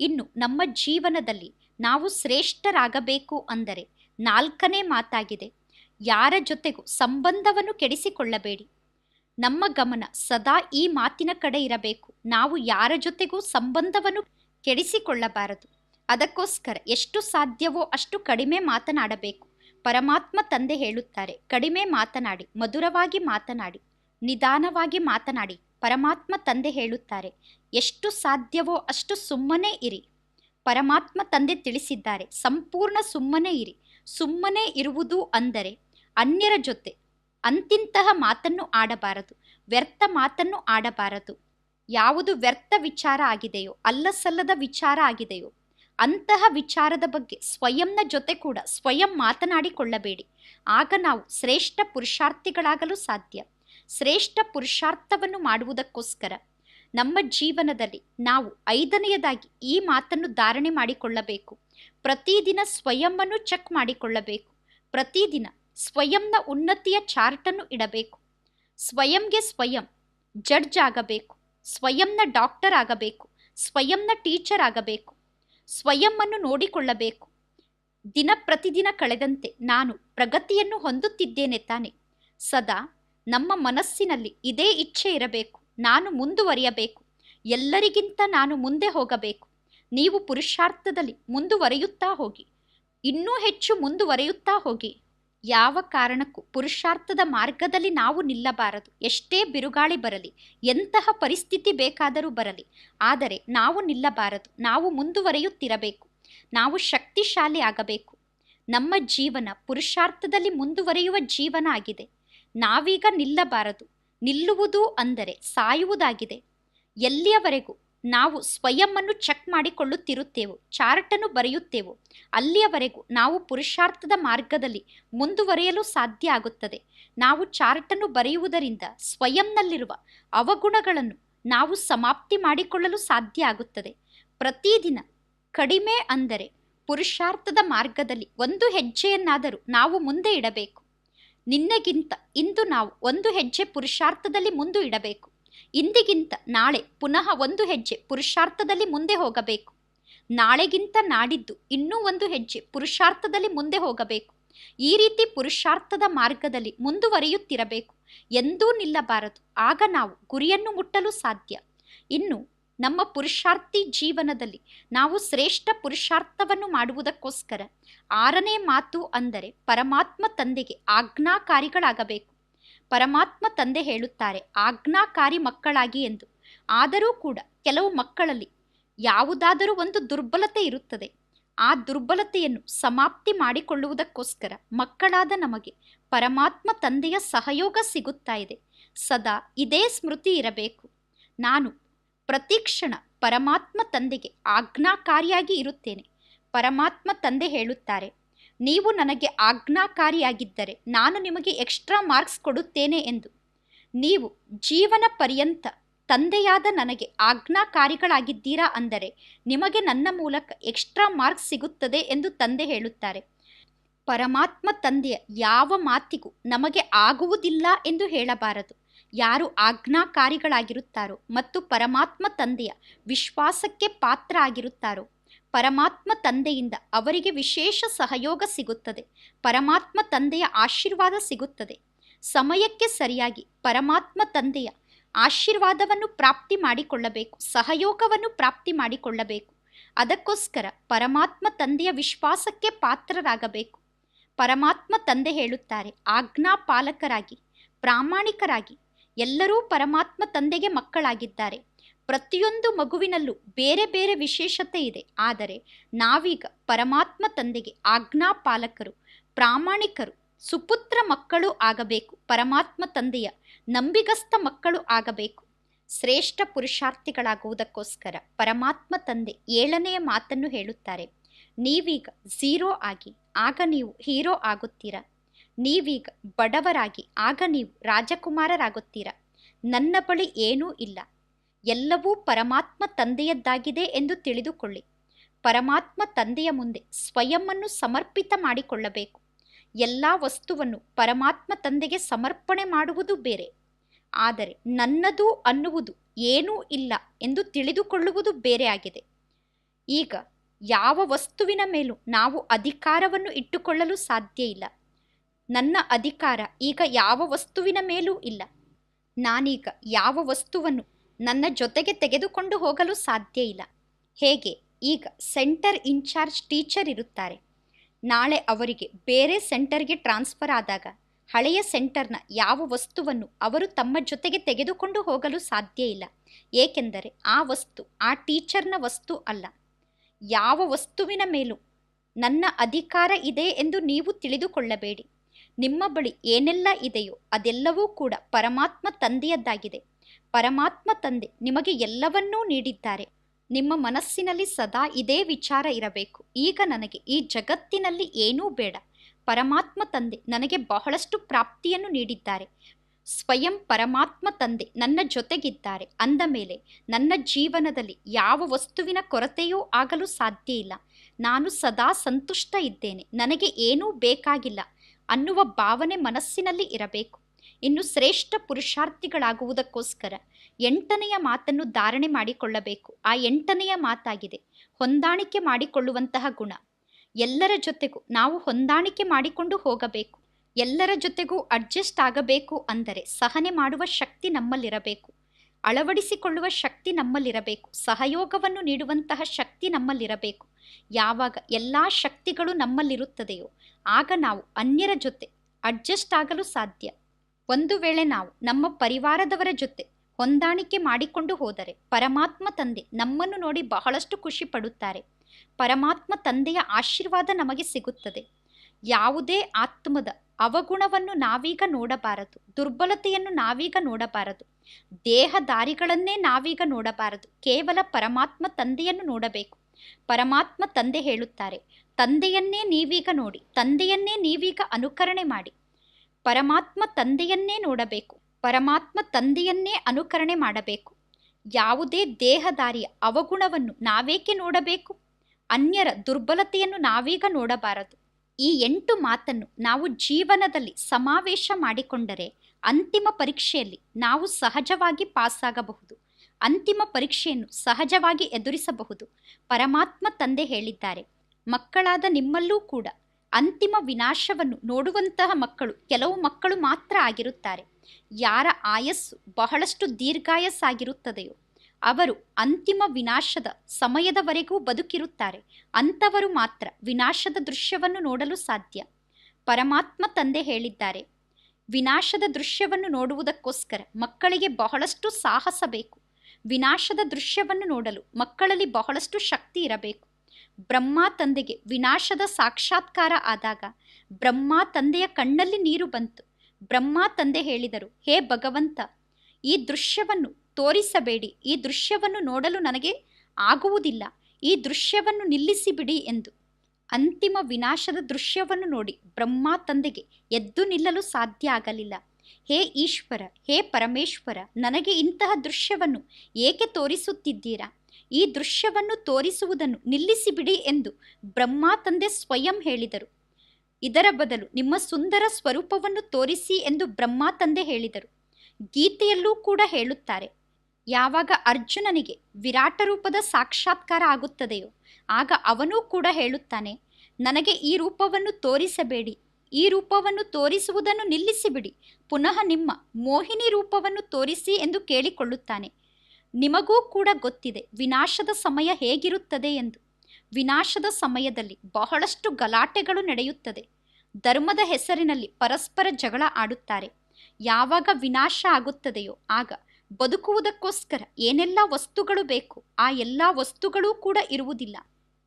ಇನ್ನು ನಮ್ಮ ಜೀವನದಲ್ಲಿ ನಾವು ಶ್ರೇಷ್ಠರಾಗಬೇಕು ಅಂದರೆ ನಾಲ್ಕನೇ ಮಾತಾಗಿದೆ. ಯಾರ ಜೊತೆಗೂ ಸಂಬಂಧವನ್ನು ಕೆಡಿಸಿಕೊಳ್ಳಬೇಡಿ. ನಮ್ಮ ಗಮನ ಸದಾ ಈ ಮಾತಿನ ಕಡೆ ಇರಬೇಕು. ನಾವು ಯಾರ ಜೊತೆಗೂ ಸಂಬಂಧವನ್ನು ಕೆಡಿಸಿಕೊಳ್ಳಬಾರದು. ಅದಕ್ಕೋಸ್ಕರ ಎಷ್ಟು ಸಾಧ್ಯವೋ ಅಷ್ಟು ಕಡಿಮೆ ಮಾತನಾಡಬೇಕು. ಪರಮಾತ್ಮ ತಂದೆ ಹೇಳುತ್ತಾರೆ, ಕಡಿಮೆ ಮಾತನಾಡಿ, ಮಧುರವಾಗಿ ಮಾತನಾಡಿ, ನಿಧಾನವಾಗಿ ಮಾತನಾಡಿ. ಪರಮಾತ್ಮ ತಂದೆ ಹೇಳುತ್ತಾರೆ, ಎಷ್ಟು ಸಾಧ್ಯವೋ ಅಷ್ಟು ಸುಮ್ಮನೆ ಇರಿ. ಪರಮಾತ್ಮ ತಂದೆ ತಿಳಿಸಿದ್ದಾರೆ, ಸಂಪೂರ್ಣ ಸುಮ್ಮನೆ ಇರಿ. ಸುಮ್ಮನೆ ಇರುವುದು ಅಂದರೆ ಅನ್ಯರ ಜೊತೆ, ಅಂತಿಂತಹ ಮಾತನ್ನು ಆಡಬಾರದು, ವ್ಯರ್ಥ ಮಾತನ್ನು ಆಡಬಾರದು ಯಾವುದು ವ್ಯರ್ಥ ವಿಚಾರ ಆಗಿದೆಯೋ, ಅಲ್ಲಸಲ್ಲದ ವಿಚಾರ ಆಗಿದೆಯೋ, ಅಂತಹ ವಿಚಾರದ ಬಗ್ಗೆ ಸ್ವಯಂನ ಜೊತೆ ಕೂಡ ಸ್ವಯಂ ಮಾತನಾಡಿಕೊಳ್ಳಬೇಡಿ. ಆಗ ನಾವು ಶ್ರೇಷ್ಠ ಪುರುಷಾರ್ಥಿಗಳಾಗಲು ಸಾಧ್ಯ. ಶ್ರೇಷ್ಠ ಪುರುಷಾರ್ಥವನ್ನು ಮಾಡುವುದಕ್ಕೋಸ್ಕರ ನಮ್ಮ ಜೀವನದಲ್ಲಿ ನಾವು ಐದನೆಯದಾಗಿ ಈ ಮಾತನ್ನು ಧಾರಣೆ ಮಾಡಿಕೊಳ್ಳಬೇಕು. ಪ್ರತಿದಿನ ಸ್ವಯಂವನ್ನು ಚೆಕ್ ಮಾಡಿಕೊಳ್ಳಬೇಕು. ಪ್ರತಿದಿನ ಸ್ವಯಂನ ಉನ್ನತಿಯ ಚಾರ್ಟನ್ನು ಇಡಬೇಕು. ಸ್ವಯಂಗೆ ಸ್ವಯಂ ಜಡ್ಜ್ ಆಗಬೇಕು. ಸ್ವಯಂನ ಡಾಕ್ಟರ್ ಆಗಬೇಕು, ಸ್ವಯಂನ ಟೀಚರ್ ಆಗಬೇಕು ಸ್ವಯಂವನ್ನು ನೋಡಿಕೊಳ್ಳಬೇಕು. ದಿನ ಪ್ರತಿದಿನ ಕಳೆದಂತೆ ನಾನು ಪ್ರಗತಿಯನ್ನು ಹೊಂದುತ್ತಿದ್ದೇನೆ ತಾನೆ. ಸದಾ ನಮ್ಮ ಮನಸ್ಸಿನಲ್ಲಿ ಇದೇ ಇಚ್ಛೆ ಇರಬೇಕು, ನಾನು ಮುಂದುವರಿಯಬೇಕು, ಎಲ್ಲರಿಗಿಂತ ನಾನು ಮುಂದೆ ಹೋಗಬೇಕು. ನೀವು ಪುರುಷಾರ್ಥದಲ್ಲಿ ಮುಂದುವರಿಯುತ್ತಾ ಹೋಗಿ, ಇನ್ನೂ ಹೆಚ್ಚು ಮುಂದುವರಿಯುತ್ತಾ ಹೋಗಿ. ಯಾವ ಕಾರಣಕ್ಕೂ ಪುರುಷಾರ್ಥದ ಮಾರ್ಗದಲ್ಲಿ ನಾವು ನಿಲ್ಲಬಾರದು. ಎಷ್ಟೇ ಬಿರುಗಾಳಿ ಬರಲಿ, ಎಂತಹ ಪರಿಸ್ಥಿತಿ ಬೇಕಾದರೂ ಬರಲಿ, ಆದರೆ ನಾವು ನಿಲ್ಲಬಾರದು. ನಾವು ಮುಂದುವರೆಯುತ್ತಿರಬೇಕು. ನಾವು ಶಕ್ತಿಶಾಲಿ ಆಗಬೇಕು. ನಮ್ಮ ಜೀವನ ಪುರುಷಾರ್ಥದಲ್ಲಿ ಮುಂದುವರೆಯುವ ಜೀವನ ಆಗಿದೆ. ನಾವೀಗ ನಿಲ್ಲಬಾರದು. ನಿಲ್ಲುವುದು ಅಂದರೆ ಸಾಯುವುದಾಗಿದೆ. ಎಲ್ಲಿಯವರೆಗೂ ನಾವು ಸ್ವಯಂವನ್ನು ಚೆಕ್ ಮಾಡಿಕೊಳ್ಳುತ್ತಿರುತ್ತೇವೆ, ಚಾರ್ಟನ್ನು ಬರೆಯುತ್ತೇವೆ. ಅಲ್ಲಿಯವರೆಗೂ ನಾವು ಪುರುಷಾರ್ಥದ ಮಾರ್ಗದಲ್ಲಿ ಮುಂದುವರೆಯಲು ಸಾಧ್ಯ ಆಗುತ್ತದೆ. ನಾವು ಚಾರ್ಟನ್ನು ಬರೆಯುವುದರಿಂದ ಸ್ವಯಂನಲ್ಲಿರುವ ಅವಗುಣಗಳನ್ನು ನಾವು ಸಮಾಪ್ತಿ ಮಾಡಿಕೊಳ್ಳಲು ಸಾಧ್ಯ ಆಗುತ್ತದೆ. ಪ್ರತಿದಿನ ಕಡಿಮೆ ಅಂದರೆ ಪುರುಷಾರ್ಥದ ಮಾರ್ಗದಲ್ಲಿ ಒಂದು ಹೆಜ್ಜೆಯನ್ನಾದರೂ ನಾವು ಮುಂದೆ ಇಡಬೇಕು. ನಿನ್ನೆಗಿಂತ ಇಂದು ನಾವು ಒಂದು ಹೆಜ್ಜೆ ಪುರುಷಾರ್ಥದಲ್ಲಿ ಮುಂದೆ ಇಡಬೇಕು. ಇಂದಿಗಿಂತ ನಾಳೆ ಪುನಃ ಒಂದು ಹೆಜ್ಜೆ ಪುರುಷಾರ್ಥದಲ್ಲಿ ಮುಂದೆ ಹೋಗಬೇಕು. ನಾಳೆಗಿಂತ ನಾಡಿದ್ದು ಇನ್ನೂ ಒಂದು ಹೆಜ್ಜೆ ಪುರುಷಾರ್ಥದಲ್ಲಿ ಮುಂದೆ ಹೋಗಬೇಕು. ಈ ರೀತಿ ಪುರುಷಾರ್ಥದ ಮಾರ್ಗದಲ್ಲಿ ಮುಂದುವರಿಯುತ್ತಿರಬೇಕು. ಎಂದೂ ನಿಲ್ಲಬಾರದು. ಆಗ ನಾವು ಗುರಿಯನ್ನು ಮುಟ್ಟಲು ಸಾಧ್ಯ. ಇನ್ನು ನಮ್ಮ ಪುರುಷಾರ್ಥಿ ಜೀವನದಲ್ಲಿ ನಾವು ಶ್ರೇಷ್ಠ ಪುರುಷಾರ್ಥವನ್ನು ಮಾಡುವುದಕ್ಕೋಸ್ಕರ ಆರನೇ ಮಾತು ಅಂದರೆ ಪರಮಾತ್ಮ ತಂದೆಗೆ ಆಜ್ಞಾಕಾರಿಗಳಾಗಬೇಕು. ಪರಮಾತ್ಮ ತಂದೆ ಹೇಳುತ್ತಾರೆ, ಆಜ್ಞಾಕಾರಿ ಮಕ್ಕಳಾಗಿ ಎಂದು. ಆದರೂ ಕೂಡ ಕೆಲವು ಮಕ್ಕಳಲ್ಲಿ ಯಾವುದಾದರೂ ಒಂದು ದುರ್ಬಲತೆ ಇರುತ್ತದೆ. ಆ ದುರ್ಬಲತೆಯನ್ನು ಸಮಾಪ್ತಿ ಮಾಡಿಕೊಳ್ಳುವುದಕ್ಕೋಸ್ಕರ ಮಕ್ಕಳಾದ ನಮಗೆ ಪರಮಾತ್ಮ ತಂದೆಯ ಸಹಯೋಗ ಸಿಗುತ್ತಾ ಇದೆ. ಸದಾ ಇದೇ ಸ್ಮೃತಿ ಇರಬೇಕು. ನಾನು ಪ್ರತಿಕ್ಷಣ ಪರಮಾತ್ಮ ತಂದೆಗೆ ಆಜ್ಞಾಕಾರಿಯಾಗಿ ಇರುತ್ತೇನೆ. ಪರಮಾತ್ಮ ತಂದೆ ಹೇಳುತ್ತಾರೆ ನೀವು ನನಗೆ ಆಜ್ಞಾಕಾರಿಯಾಗಿದ್ದರೆ ನಾನು ನಿಮಗೆ ಎಕ್ಸ್ಟ್ರಾ ಮಾರ್ಕ್ಸ್ ಕೊಡುತ್ತೇನೆ ಎಂದು. ನೀವು ಜೀವನ ಪರ್ಯಂತ ತಂದೆಯಾದ ನನಗೆ ಆಜ್ಞಾಕಾರಿಗಳಾಗಿದ್ದೀರಾ ಅಂದರೆ ನಿಮಗೆ ನನ್ನ ಮೂಲಕ ಎಕ್ಸ್ಟ್ರಾ ಮಾರ್ಕ್ಸ್ ಸಿಗುತ್ತದೆ ಎಂದು ತಂದೆ ಹೇಳುತ್ತಾರೆ. ಪರಮಾತ್ಮ ತಂದೆಯ ಯಾವ ಮಾತಿಗೂ ನಮಗೆ ಆಗುವುದಿಲ್ಲ ಎಂದು ಹೇಳಬಾರದು. ಯಾರು ಆಜ್ಞಾಕಾರಿಗಳಾಗಿರುತ್ತಾರೋ ಮತ್ತು ಪರಮಾತ್ಮ ತಂದೆಯ ವಿಶ್ವಾಸಕ್ಕೆ ಪಾತ್ರ ಆಗಿರುತ್ತಾರೋ ಪರಮಾತ್ಮ ತಂದೆಯಿಂದ ಅವರಿಗೆ ವಿಶೇಷ ಸಹಯೋಗ ಸಿಗುತ್ತದೆ. ಪರಮಾತ್ಮ ತಂದೆಯ ಆಶೀರ್ವಾದ ಸಿಗುತ್ತದೆ. ಸಮಯಕ್ಕೆ ಸರಿಯಾಗಿ ಪರಮಾತ್ಮ ತಂದೆಯ ಆಶೀರ್ವಾದವನ್ನು ಪ್ರಾಪ್ತಿ ಮಾಡಿಕೊಳ್ಳಬೇಕು, ಸಹಯೋಗವನ್ನು ಪ್ರಾಪ್ತಿ ಮಾಡಿಕೊಳ್ಳಬೇಕು. ಅದಕ್ಕೋಸ್ಕರ ಪರಮಾತ್ಮ ತಂದೆಯ ವಿಶ್ವಾಸಕ್ಕೆ ಪಾತ್ರರಾಗಬೇಕು. ಪರಮಾತ್ಮ ತಂದೆ ಹೇಳುತ್ತಾರೆ, ಆಜ್ಞಾಪಾಲಕರಾಗಿ, ಪ್ರಾಮಾಣಿಕರಾಗಿ ಎಲ್ಲರೂ ಪರಮಾತ್ಮ ತಂದೆಗೆ ಮಕ್ಕಳಾಗಿದ್ದಾರೆ. ಪ್ರತಿಯೊಂದು ಮಗುವಿನಲ್ಲೂ ಬೇರೆ ಬೇರೆ ವಿಶೇಷತೆ ಇದೆ. ಆದರೆ ನಾವೀಗ ಪರಮಾತ್ಮ ತಂದೆಗೆ ಆಜ್ಞಾಪಾಲಕರು, ಪ್ರಾಮಾಣಿಕರು, ಸುಪುತ್ರ ಮಕ್ಕಳು ಆಗಬೇಕು, ಪರಮಾತ್ಮ ತಂದೆಯ ನಂಬಿಗಸ್ತ ಮಕ್ಕಳು ಆಗಬೇಕು. ಶ್ರೇಷ್ಠ ಪುರುಷಾರ್ಥಿಗಳಾಗುವುದಕ್ಕೋಸ್ಕರ ಪರಮಾತ್ಮ ತಂದೆ ಏಳನೆಯ ಮಾತನ್ನು ಹೇಳುತ್ತಾರೆ. ನೀವೀಗ ಝೀರೋ ಆಗಿ, ಆಗ ನೀವು ಹೀರೋ ಆಗುತ್ತೀರಾ? ನೀವೀಗ ಬಡವರಾಗಿ, ಆಗ ನೀವು ರಾಜಕುಮಾರರಾಗುತ್ತೀರಾ? ನನ್ನ ಬಳಿ ಏನೂ ಇಲ್ಲ. ಎಲ್ಲವೂ ಪರಮಾತ್ಮ ತಂದೆಯದ್ದಾಗಿದೆ ಎಂದು ತಿಳಿದುಕೊಳ್ಳಿ. ಪರಮಾತ್ಮ ತಂದೆಯ ಮುಂದೆ ಸ್ವಯಂವನ್ನು ಸಮರ್ಪಿತ ಮಾಡಿಕೊಳ್ಳಬೇಕು. ಎಲ್ಲ ವಸ್ತುವನ್ನು ಪರಮಾತ್ಮ ತಂದೆಗೆ ಸಮರ್ಪಣೆ ಮಾಡುವುದು ಬೇರೆ. ಆದರೆ ನನ್ನದು ಅನ್ನುವುದು ಏನೂ ಇಲ್ಲ ಎಂದು ತಿಳಿದುಕೊಳ್ಳುವುದು ಬೇರೆ ಆಗಿದೆ. ಈಗ ಯಾವ ವಸ್ತುವಿನ ಮೇಲೂ ನಾವು ಅಧಿಕಾರವನ್ನು ಇಟ್ಟುಕೊಳ್ಳಲು ಸಾಧ್ಯ ಇಲ್ಲ. ನನ್ನ ಅಧಿಕಾರ ಈಗ ಯಾವ ವಸ್ತುವಿನ ಮೇಲೂ ಇಲ್ಲ. ನಾನೀಗ ಯಾವ ವಸ್ತುವನ್ನು ನನ್ನ ಜೊತೆಗೆ ತೆಗೆದುಕೊಂಡು ಹೋಗಲು ಸಾಧ್ಯ ಇಲ್ಲ. ಹೇಗೆ? ಈಗ ಸೆಂಟರ್ ಇನ್ಚಾರ್ಜ್ ಟೀಚರ್ ಇರುತ್ತಾರೆ. ನಾಳೆ ಅವರಿಗೆ ಬೇರೆ ಸೆಂಟರ್ಗೆ ಟ್ರಾನ್ಸ್ಫರ್ ಆದಾಗ ಹಳೆಯ ಸೆಂಟರ್ನ ಯಾವ ವಸ್ತುವನ್ನು ಅವರು ತಮ್ಮ ಜೊತೆಗೆ ತೆಗೆದುಕೊಂಡು ಹೋಗಲು ಸಾಧ್ಯ ಇಲ್ಲ. ಏಕೆಂದರೆ ಆ ವಸ್ತು ಆ ಟೀಚರ್ನ ವಸ್ತು ಅಲ್ಲ. ಯಾವ ವಸ್ತುವಿನ ಮೇಲೂ ನನ್ನ ಅಧಿಕಾರ ಇದೆ ಎಂದು ನೀವು ತಿಳಿದುಕೊಳ್ಳಬೇಡಿ. ನಿಮ್ಮ ಬಳಿ ಏನೆಲ್ಲ ಇದೆಯೋ ಅದೆಲ್ಲವೂ ಕೂಡ ಪರಮಾತ್ಮ ತಂದೆಯದ್ದಾಗಿದೆ. ಪರಮಾತ್ಮ ತಂದೆ ನಿಮಗೆ ಎಲ್ಲವನ್ನೂ ನೀಡಿದ್ದಾರೆ. ನಿಮ್ಮ ಮನಸ್ಸಿನಲ್ಲಿ ಸದಾ ಇದೇ ವಿಚಾರ ಇರಬೇಕು. ಈಗ ನನಗೆ ಈ ಜಗತ್ತಿನಲ್ಲಿ ಏನೂ ಬೇಡ. ಪರಮಾತ್ಮ ತಂದೆ ನನಗೆ ಬಹಳಷ್ಟು ಪ್ರಾಪ್ತಿಯನ್ನು ನೀಡಿದ್ದಾರೆ. ಸ್ವಯಂ ಪರಮಾತ್ಮ ತಂದೆ ನನ್ನ ಜೊತೆಗಿದ್ದಾರೆ. ಅಂದ ಮೇಲೆ ನನ್ನ ಜೀವನದಲ್ಲಿ ಯಾವ ವಸ್ತುವಿನ ಕೊರತೆಯೂ ಆಗಲು ಸಾಧ್ಯ ಇಲ್ಲ. ನಾನು ಸದಾ ಸಂತುಷ್ಟ ಇದ್ದೇನೆ. ನನಗೆ ಏನೂ ಬೇಕಾಗಿಲ್ಲ ಅನ್ನುವ ಭಾವನೆ ಮನಸ್ಸಿನಲ್ಲಿ ಇರಬೇಕು. ಇನ್ನು ಶ್ರೇಷ್ಠ ಪುರುಷಾರ್ಥಿಗಳಾಗುವುದಕ್ಕೋಸ್ಕರ ಎಂಟನೆಯ ಮಾತನ್ನು ಧಾರಣೆ ಮಾಡಿಕೊಳ್ಳಬೇಕು. ಆ ಎಂಟನೆಯ ಮಾತಾಗಿದೆ. ಹೊಂದಾಣಿಕೆ ಮಾಡಿಕೊಳ್ಳುವಂತಹ ಗುಣ. ಎಲ್ಲರ ಜೊತೆಗೂ ನಾವು ಹೊಂದಾಣಿಕೆ ಮಾಡಿಕೊಂಡು ಹೋಗಬೇಕು. ಎಲ್ಲರ ಜೊತೆಗೂ ಅಡ್ಜಸ್ಟ್ ಆಗಬೇಕು ಅಂದರೆ ಸಹನೆ ಮಾಡುವ ಶಕ್ತಿ ನಮ್ಮಲ್ಲಿರಬೇಕು. ಅಳವಡಿಸಿಕೊಳ್ಳುವ ಶಕ್ತಿ ನಮ್ಮಲ್ಲಿರಬೇಕು. ಸಹಯೋಗವನ್ನು ನೀಡುವಂತಹ ಶಕ್ತಿ ನಮ್ಮಲ್ಲಿರಬೇಕು. ಯಾವಾಗ ಎಲ್ಲ ಶಕ್ತಿಗಳು ನಮ್ಮಲ್ಲಿರುತ್ತದೆಯೋ ಆಗ ನಾವು ಅನ್ಯರ ಜೊತೆ ಅಡ್ಜಸ್ಟ್ ಆಗಲು ಸಾಧ್ಯ. ಒಂದು ವೇಳೆ ನಾವು ನಮ್ಮ ಪರಿವಾರದವರ ಜೊತೆ ಹೊಂದಾಣಿಕೆ ಮಾಡಿಕೊಂಡು ಹೋದರೆ ಪರಮಾತ್ಮ ತಂದೆ ನಮ್ಮನ್ನು ನೋಡಿ ಬಹಳಷ್ಟು ಖುಷಿ ಪಡುತ್ತಾರೆ. ಪರಮಾತ್ಮ ತಂದೆಯ ಆಶೀರ್ವಾದ ನಮಗೆ ಸಿಗುತ್ತದೆ. ಯಾವುದೇ ಆತ್ಮದ ಅವಗುಣವನ್ನು ನಾವೀಗ ನೋಡಬಾರದು, ದುರ್ಬಲತೆಯನ್ನು ನಾವೀಗ ನೋಡಬಾರದು ದೇಹದಾರಿಗಳನ್ನೇ ನಾವೀಗ ನೋಡಬಾರದು, ಕೇವಲ ಪರಮಾತ್ಮ ತಂದೆಯನ್ನು ನೋಡಬೇಕು. ಪರಮಾತ್ಮ ತಂದೆ ಹೇಳುತ್ತಾರೆ, ತಂದೆಯನ್ನೇ ನೀವೀಗ ನೋಡಿ, ತಂದೆಯನ್ನೇ ನೀವೀಗ ಅನುಕರಣೆ ಮಾಡಿ ಪರಮಾತ್ಮ ತಂದೆಯನ್ನೇ ನೋಡಬೇಕು. ಪರಮಾತ್ಮ ತಂದೆಯನ್ನೇ ಅನುಕರಣೆ ಮಾಡಬೇಕು. ಯಾವುದೇ ದೇಹದಾರಿಯ ಅವಗುಣವನ್ನು ನಾವೇಕೆ ನೋಡಬೇಕು? ಅನ್ಯರ ದುರ್ಬಲತೆಯನ್ನು ನಾವೀಗ ನೋಡಬಾರದು. ಈ ಎಂಟು ಮಾತನ್ನು ನಾವು ಜೀವನದಲ್ಲಿ ಸಮಾವೇಶ ಮಾಡಿಕೊಂಡರೆ ಅಂತಿಮ ಪರೀಕ್ಷೆಯಲ್ಲಿ ನಾವು ಸಹಜವಾಗಿ ಪಾಸಾಗಬಹುದು. ಅಂತಿಮ ಪರೀಕ್ಷೆಯನ್ನು ಸಹಜವಾಗಿ ಎದುರಿಸಬಹುದು. ಪರಮಾತ್ಮ ತಂದೆ ಹೇಳಿದ್ದಾರೆ, ಮಕ್ಕಳಾದ ನಿಮ್ಮಲ್ಲೂ ಕೂಡ ಅಂತಿಮ ವಿನಾಶವನ್ನು ನೋಡುವಂತಹ ಮಕ್ಕಳು, ಕೆಲವು ಮಕ್ಕಳು ಮಾತ್ರ ಆಗಿರುತ್ತಾರೆ. ಯಾರ ಆಯಸ್ಸು ಬಹಳಷ್ಟು ದೀರ್ಘಾಯಸ್ಸಾಗಿರುತ್ತದೆಯೋ, ಅವರು ಅಂತಿಮ ವಿನಾಶದ ಸಮಯದವರೆಗೂ ಬದುಕಿರುತ್ತಾರೆ. ಅಂಥವರು ಮಾತ್ರ ವಿನಾಶದ ದೃಶ್ಯವನ್ನು ನೋಡಲು ಸಾಧ್ಯ. ಪರಮಾತ್ಮ ತಂದೆ ಹೇಳಿದ್ದಾರೆ, ವಿನಾಶದ ದೃಶ್ಯವನ್ನು ನೋಡುವುದಕ್ಕೋಸ್ಕರ ಮಕ್ಕಳಿಗೆ ಬಹಳಷ್ಟು ಸಾಹಸ ಬೇಕು. ವಿನಾಶದ ದೃಶ್ಯವನ್ನು ನೋಡಲು ಮಕ್ಕಳಲ್ಲಿ ಬಹಳಷ್ಟು ಶಕ್ತಿ ಇರಬೇಕು. ಬ್ರಹ್ಮ ತಂದೆಗೆ ವಿನಾಶದ ಸಾಕ್ಷಾತ್ಕಾರ ಆದಾಗ ಬ್ರಹ್ಮ ತಂದೆಯ ಕಣ್ಣಲ್ಲಿ ನೀರು ಬಂತು. ಬ್ರಹ್ಮ ತಂದೆ ಹೇಳಿದರು, ಹೇ ಭಗವಂತ, ಈ ದೃಶ್ಯವನ್ನು ತೋರಿಸಬೇಡಿ. ಈ ದೃಶ್ಯವನ್ನು ನೋಡಲು ನನಗೆ ಆಗುವುದಿಲ್ಲ. ಈ ದೃಶ್ಯವನ್ನು ನಿಲ್ಲಿಸಿಬಿಡಿ ಎಂದು. ಅಂತಿಮ ವಿನಾಶದ ದೃಶ್ಯವನ್ನು ನೋಡಿ ಬ್ರಹ್ಮ ತಂದೆಗೆ ಎದ್ದು ನಿಲ್ಲಲು ಸಾಧ್ಯ ಆಗಲಿಲ್ಲ. ಹೇ ಈಶ್ವರ, ಹೇ ಪರಮೇಶ್ವರ, ನನಗೆ ಇಂತಹ ದೃಶ್ಯವನ್ನು ಏಕೆ ತೋರಿಸುತ್ತಿದ್ದೀರಾ? ಈ ದೃಶ್ಯವನ್ನು ತೋರಿಸುವುದನ್ನು ನಿಲ್ಲಿಸಿಬಿಡಿ ಎಂದು ಬ್ರಹ್ಮ ತಂದೆ ಸ್ವಯಂ ಹೇಳಿದರು. ಇದರ ಬದಲು ನಿಮ್ಮ ಸುಂದರ ಸ್ವರೂಪವನ್ನು ತೋರಿಸಿ ಎಂದು ಬ್ರಹ್ಮ ತಂದೆ ಹೇಳಿದರು. ಗೀತೆಯಲ್ಲೂ ಕೂಡ ಹೇಳುತ್ತಾರೆ, ಯಾವಾಗ ಅರ್ಜುನನಿಗೆ ವಿರಾಟ ರೂಪದ ಸಾಕ್ಷಾತ್ಕಾರ ಆಗುತ್ತದೆಯೋ, ಆಗ ಅವನೂ ಕೂಡ ಹೇಳುತ್ತಾನೆ, ನನಗೆ ಈ ರೂಪವನ್ನು ತೋರಿಸಬೇಡಿ, ಈ ರೂಪವನ್ನು ತೋರಿಸುವುದನ್ನು ನಿಲ್ಲಿಸಿಬಿಡಿ, ಪುನಃ ನಿಮ್ಮ ಮೋಹಿನಿ ರೂಪವನ್ನು ತೋರಿಸಿ ಎಂದು ಕೇಳಿಕೊಳ್ಳುತ್ತಾನೆ. ನಿಮಗೂ ಕೂಡ ಗೊತ್ತಿದೆ, ವಿನಾಶದ ಸಮಯ ಹೇಗಿರುತ್ತದೆ ಎಂದು. ವಿನಾಶದ ಸಮಯದಲ್ಲಿ ಬಹಳಷ್ಟು ಗಲಾಟೆಗಳು ನಡೆಯುತ್ತದೆ. ಧರ್ಮದ ಹೆಸರಿನಲ್ಲಿ ಪರಸ್ಪರ ಜಗಳ ಆಡುತ್ತಾರೆ. ಯಾವಾಗ ವಿನಾಶ ಆಗುತ್ತದೆಯೋ ಆಗ ಬದುಕುವುದಕ್ಕೋಸ್ಕರ ಏನೆಲ್ಲ ವಸ್ತುಗಳು ಬೇಕು, ಆ ಎಲ್ಲ ವಸ್ತುಗಳೂ ಕೂಡ ಇರುವುದಿಲ್ಲ.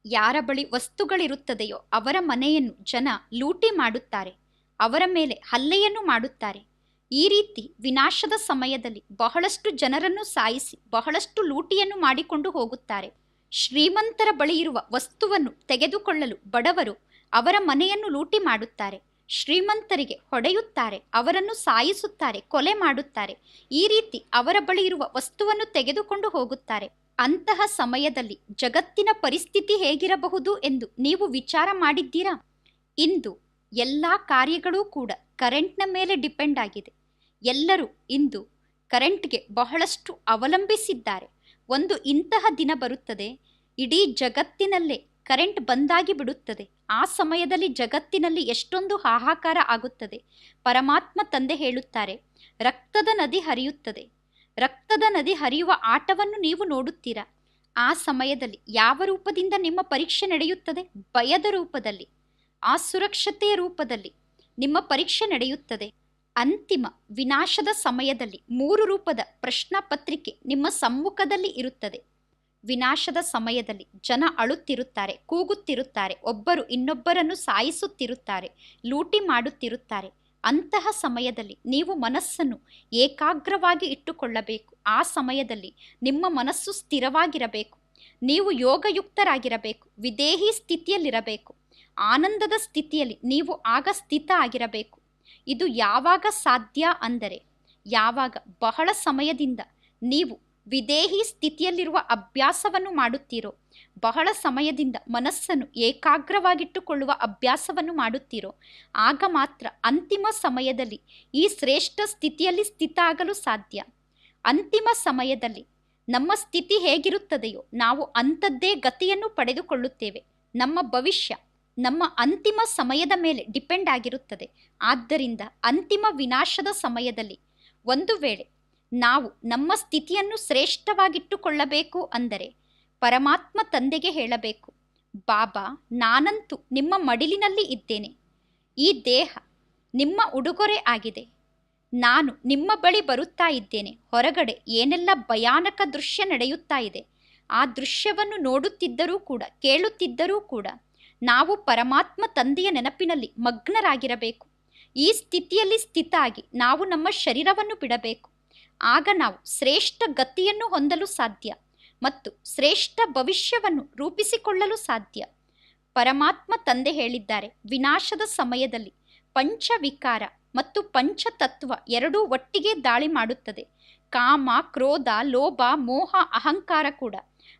ಯಾರ ಬಳಿ ವಸ್ತುಗಳಿರುತ್ತದೆಯೋ ಅವರ ಮನೆಯನ್ನು ಜನ ಲೂಟಿ ಮಾಡುತ್ತಾರೆ. ಅವರ ಮೇಲೆ ಹಲ್ಲೆಯನ್ನು ಮಾಡುತ್ತಾರೆ. ಈ ರೀತಿ ವಿನಾಶದ ಸಮಯದಲ್ಲಿ ಬಹಳಷ್ಟು ಜನರನ್ನು ಸಾಯಿಸಿ ಬಹಳಷ್ಟು ಲೂಟಿಯನ್ನು ಮಾಡಿಕೊಂಡು ಹೋಗುತ್ತಾರೆ. ಶ್ರೀಮಂತರ ಬಳಿ ಇರುವ ವಸ್ತುವನ್ನು ತೆಗೆದುಕೊಳ್ಳಲು ಬಡವರು ಅವರ ಮನೆಯನ್ನು ಲೂಟಿ ಮಾಡುತ್ತಾರೆ. ಶ್ರೀಮಂತರಿಗೆ ಹೊಡೆಯುತ್ತಾರೆ, ಅವರನ್ನು ಸಾಯಿಸುತ್ತಾರೆ, ಕೊಲೆ ಮಾಡುತ್ತಾರೆ. ಈ ರೀತಿ ಅವರ ಬಳಿ ಇರುವ ವಸ್ತುವನ್ನು ತೆಗೆದುಕೊಂಡು ಹೋಗುತ್ತಾರೆ. ಅಂತಹ ಸಮಯದಲ್ಲಿ ಜಗತ್ತಿನ ಪರಿಸ್ಥಿತಿ ಹೇಗಿರಬಹುದು ಎಂದು ನೀವು ವಿಚಾರ ಮಾಡಿದ್ದೀರಾ? ಇಂದು ಎಲ್ಲ ಕಾರ್ಯಗಳೂ ಕೂಡ ಕರೆಂಟ್ನ ಮೇಲೆ ಡಿಪೆಂಡ್ ಆಗಿದೆ. ಎಲ್ಲರೂ ಇಂದು ಕರೆಂಟ್ಗೆ ಬಹಳಷ್ಟು ಅವಲಂಬಿಸಿದ್ದಾರೆ. ಒಂದು ಇಂತಹ ದಿನ ಬರುತ್ತದೆ, ಇಡೀ ಜಗತ್ತಿನಲ್ಲೇ ಕರೆಂಟ್ ಬಂದಾಗಿ ಬಿಡುತ್ತದೆ. ಆ ಸಮಯದಲ್ಲಿ ಜಗತ್ತಿನಲ್ಲಿ ಎಷ್ಟೊಂದು ಹಾಹಾಕಾರ ಆಗುತ್ತದೆ. ಪರಮಾತ್ಮ ತಂದೆ ಹೇಳುತ್ತಾರೆ, ರಕ್ತದ ನದಿ ಹರಿಯುತ್ತದೆ. ರಕ್ತದ ನದಿ ಹರಿಯುವ ಆಟವನ್ನು ನೀವು ನೋಡುತ್ತೀರಾ? ಆ ಸಮಯದಲ್ಲಿ ಯಾವ ರೂಪದಿಂದ ನಿಮ್ಮ ಪರೀಕ್ಷೆ ನಡೆಯುತ್ತದೆ? ಭಯದ ರೂಪದಲ್ಲಿ, ಅಸುರಕ್ಷತೆಯ ರೂಪದಲ್ಲಿ ನಿಮ್ಮ ಪರೀಕ್ಷೆ ನಡೆಯುತ್ತದೆ. ಅಂತಿಮ ವಿನಾಶದ ಸಮಯದಲ್ಲಿ ಮೂರು ರೂಪದ ಪ್ರಶ್ನಾಪತ್ರಿಕೆ ನಿಮ್ಮ ಸಮ್ಮುಖದಲ್ಲಿ ಇರುತ್ತದೆ. ವಿನಾಶದ ಸಮಯದಲ್ಲಿ ಜನ ಅಳುತ್ತಿರುತ್ತಾರೆ, ಕೂಗುತ್ತಿರುತ್ತಾರೆ, ಒಬ್ಬರು ಇನ್ನೊಬ್ಬರನ್ನು ಸಾಯಿಸುತ್ತಿರುತ್ತಾರೆ, ಲೂಟಿ ಮಾಡುತ್ತಿರುತ್ತಾರೆ. ಅಂತಹ ಸಮಯದಲ್ಲಿ ನೀವು ಮನಸ್ಸನ್ನು ಏಕಾಗ್ರವಾಗಿ ಇಟ್ಟುಕೊಳ್ಳಬೇಕು. ಆ ಸಮಯದಲ್ಲಿ ನಿಮ್ಮ ಮನಸ್ಸು ಸ್ಥಿರವಾಗಿರಬೇಕು. ನೀವು ಯೋಗಯುಕ್ತರಾಗಿರಬೇಕು, ವಿದೇಹಿ ಸ್ಥಿತಿಯಲ್ಲಿರಬೇಕು. ಆನಂದದ ಸ್ಥಿತಿಯಲ್ಲಿ ನೀವು ಆಗ ಸ್ಥಿತ ಆಗಿರಬೇಕು. ಇದು ಯಾವಾಗ ಸಾಧ್ಯ ಅಂದರೆ ಯಾವಾಗ ಬಹಳ ಸಮಯದಿಂದ ನೀವು ವಿದೇಹಿ ಸ್ಥಿತಿಯಲ್ಲಿರುವ ಅಭ್ಯಾಸವನ್ನು ಮಾಡುತ್ತೀರೋ, ಬಹಳ ಸಮಯದಿಂದ ಮನಸ್ಸನ್ನು ಏಕಾಗ್ರವಾಗಿಟ್ಟುಕೊಳ್ಳುವ ಅಭ್ಯಾಸವನ್ನು ಮಾಡುತ್ತೀರೋ, ಆಗ ಮಾತ್ರ ಅಂತಿಮ ಸಮಯದಲ್ಲಿ ಈ ಶ್ರೇಷ್ಠ ಸ್ಥಿತಿಯಲ್ಲಿ ಸ್ಥಿತ ಆಗಲು ಸಾಧ್ಯ. ಅಂತಿಮ ಸಮಯದಲ್ಲಿ ನಮ್ಮ ಸ್ಥಿತಿ ಹೇಗಿರುತ್ತದೆಯೋ, ನಾವು ಅಂಥದ್ದೇ ಗತಿಯನ್ನು ಪಡೆದುಕೊಳ್ಳುತ್ತೇವೆ. ನಮ್ಮ ಭವಿಷ್ಯ ನಮ್ಮ ಅಂತಿಮ ಸಮಯದ ಮೇಲೆ ಡಿಪೆಂಡ್ ಆಗಿರುತ್ತದೆ. ಆದ್ದರಿಂದ ಅಂತಿಮ ವಿನಾಶದ ಸಮಯದಲ್ಲಿ ಒಂದು ವೇಳೆ ನಾವು ನಮ್ಮ ಸ್ಥಿತಿಯನ್ನು ಶ್ರೇಷ್ಠವಾಗಿಟ್ಟುಕೊಳ್ಳಬೇಕು ಅಂದರೆ ಪರಮಾತ್ಮ ತಂದೆಗೆ ಹೇಳಬೇಕು, ಬಾಬಾ, ನಾನಂತೂ ನಿಮ್ಮ ಮಡಿಲಿನಲ್ಲಿ ಇದ್ದೇನೆ. ಈ ದೇಹ ನಿಮ್ಮ ಉಡುಗೊರೆ ಆಗಿದೆ. ನಾನು ನಿಮ್ಮ ಬಳಿ ಬರುತ್ತಾ ಇದ್ದೇನೆ. ಹೊರಗಡೆ ಏನೆಲ್ಲ ಭಯಾನಕ ದೃಶ್ಯ ನಡೆಯುತ್ತಾ ಇದೆ, ಆ ದೃಶ್ಯವನ್ನು ನೋಡುತ್ತಿದ್ದರೂ ಕೂಡ, ಕೇಳುತ್ತಿದ್ದರೂ ಕೂಡ ನಾವು ಪರಮಾತ್ಮ ತಂದೆಯ ನೆನಪಿನಲ್ಲಿ ಮಗ್ನರಾಗಿರಬೇಕು. ಈ ಸ್ಥಿತಿಯಲ್ಲಿ ಸ್ಥಿತ ನಾವು ನಮ್ಮ ಶರೀರವನ್ನು ಬಿಡಬೇಕು. ಆಗ ನಾವು ಶ್ರೇಷ್ಠ ಗತಿಯನ್ನು ಹೊಂದಲು ಸಾಧ್ಯ ಮತ್ತು ಶ್ರೇಷ್ಠ ಭವಿಷ್ಯವನ್ನು ರೂಪಿಸಿಕೊಳ್ಳಲು ಸಾಧ್ಯ. ಪರಮಾತ್ಮ ತಂದೆ ಹೇಳಿದ್ದಾರೆ, ವಿನಾಶದ ಸಮಯದಲ್ಲಿ ಪಂಚವಿಕಾರ ಮತ್ತು ಪಂಚತತ್ವ ಎರಡೂ ಒಟ್ಟಿಗೆ ದಾಳಿ ಮಾಡುತ್ತದೆ. ಕಾಮ, ಕ್ರೋಧ, ಲೋಭ, ಮೋಹ, ಅಹಂಕಾರ ಕೂಡ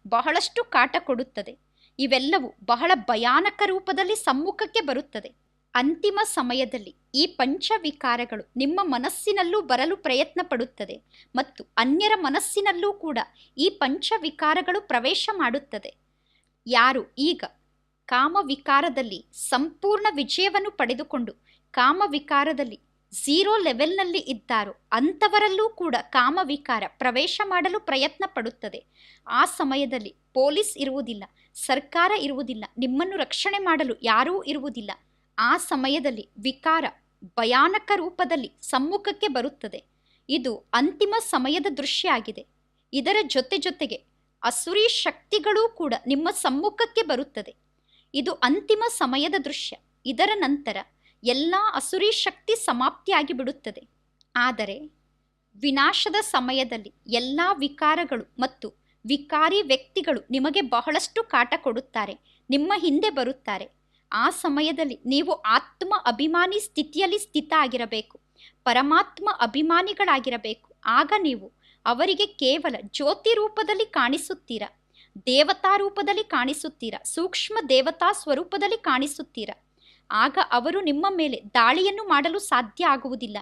ಬಹಳಷ್ಟು ಕಾಟ ಕೊಡುತ್ತದೆ. ಇವೆಲ್ಲವೂ ಬಹಳ ಭಯಾನಕ ರೂಪದಲ್ಲಿ ಸಮ್ಮುಖಕ್ಕೆ ಬರುತ್ತದೆ. ಅಂತಿಮ ಸಮಯದಲ್ಲಿ ಈ ಪಂಚವಿಕಾರಗಳು ನಿಮ್ಮ ಮನಸ್ಸಿನಲ್ಲೂ ಬರಲು ಪ್ರಯತ್ನ ಪಡುತ್ತದೆ ಮತ್ತು ಅನ್ಯರ ಮನಸ್ಸಿನಲ್ಲೂ ಕೂಡ ಈ ಪಂಚವಿಕಾರಗಳು ಪ್ರವೇಶ ಮಾಡುತ್ತದೆ. ಯಾರು ಈಗ ಕಾಮವಿಕಾರದಲ್ಲಿ ಸಂಪೂರ್ಣ ವಿಜಯವನ್ನು ಪಡೆದುಕೊಂಡು ಕಾಮವಿಕಾರದಲ್ಲಿ ಝೀರೋ ಲೆವೆಲ್ನಲ್ಲಿ ಇದ್ದಾರೋ ಅಂಥವರಲ್ಲೂ ಕೂಡ ಕಾಮವಿಕಾರ ಪ್ರವೇಶ ಮಾಡಲು ಪ್ರಯತ್ನ ಪಡುತ್ತದೆ. ಆ ಸಮಯದಲ್ಲಿ ಪೊಲೀಸ್ ಇರುವುದಿಲ್ಲ, ಸರ್ಕಾರ ಇರುವುದಿಲ್ಲ, ನಿಮ್ಮನ್ನು ರಕ್ಷಣೆ ಮಾಡಲು ಯಾರೂ ಇರುವುದಿಲ್ಲ. ಆ ಸಮಯದಲ್ಲಿ ವಿಕಾರ ಭಯಾನಕ ರೂಪದಲ್ಲಿ ಸಮ್ಮುಖಕ್ಕೆ ಬರುತ್ತದೆ. ಇದು ಅಂತಿಮ ಸಮಯದ ದೃಶ್ಯ ಆಗಿದೆ. ಇದರ ಜೊತೆ ಜೊತೆಗೆ ಅಸುರಿ ಶಕ್ತಿಗಳೂ ಕೂಡ ನಿಮ್ಮ ಸಮ್ಮುಖಕ್ಕೆ ಬರುತ್ತದೆ. ಇದು ಅಂತಿಮ ಸಮಯದ ದೃಶ್ಯ. ಇದರ ನಂತರ ಎಲ್ಲ ಅಸುರಿ ಶಕ್ತಿ ಸಮಾಪ್ತಿಯಾಗಿ ಬಿಡುತ್ತದೆ. ಆದರೆ ವಿನಾಶದ ಸಮಯದಲ್ಲಿ ಎಲ್ಲ ವಿಕಾರಗಳು ಮತ್ತು ವಿಕಾರಿ ವ್ಯಕ್ತಿಗಳು ನಿಮಗೆ ಬಹಳಷ್ಟು ಕಾಟ ಕೊಡುತ್ತಾರೆ, ನಿಮ್ಮ ಹಿಂದೆ ಬರುತ್ತಾರೆ. ಆ ಸಮಯದಲ್ಲಿ ನೀವು ಆತ್ಮ ಅಭಿಮಾನಿ ಸ್ಥಿತಿಯಲ್ಲಿ ಸ್ಥಿತ ಆಗಿರಬೇಕು, ಪರಮಾತ್ಮ ಅಭಿಮಾನಿಗಳಾಗಿರಬೇಕು. ಆಗ ನೀವು ಅವರಿಗೆ ಕೇವಲ ಜ್ಯೋತಿ ರೂಪದಲ್ಲಿ ಕಾಣಿಸುತ್ತೀರಾ, ದೇವತಾ ರೂಪದಲ್ಲಿ ಕಾಣಿಸುತ್ತೀರಾ, ಸೂಕ್ಷ್ಮ ದೇವತಾ ಸ್ವರೂಪದಲ್ಲಿ ಕಾಣಿಸುತ್ತೀರಾ. ಆಗ ಅವರು ನಿಮ್ಮ ಮೇಲೆ ದಾಳಿಯನ್ನು ಮಾಡಲು ಸಾಧ್ಯ ಆಗುವುದಿಲ್ಲ.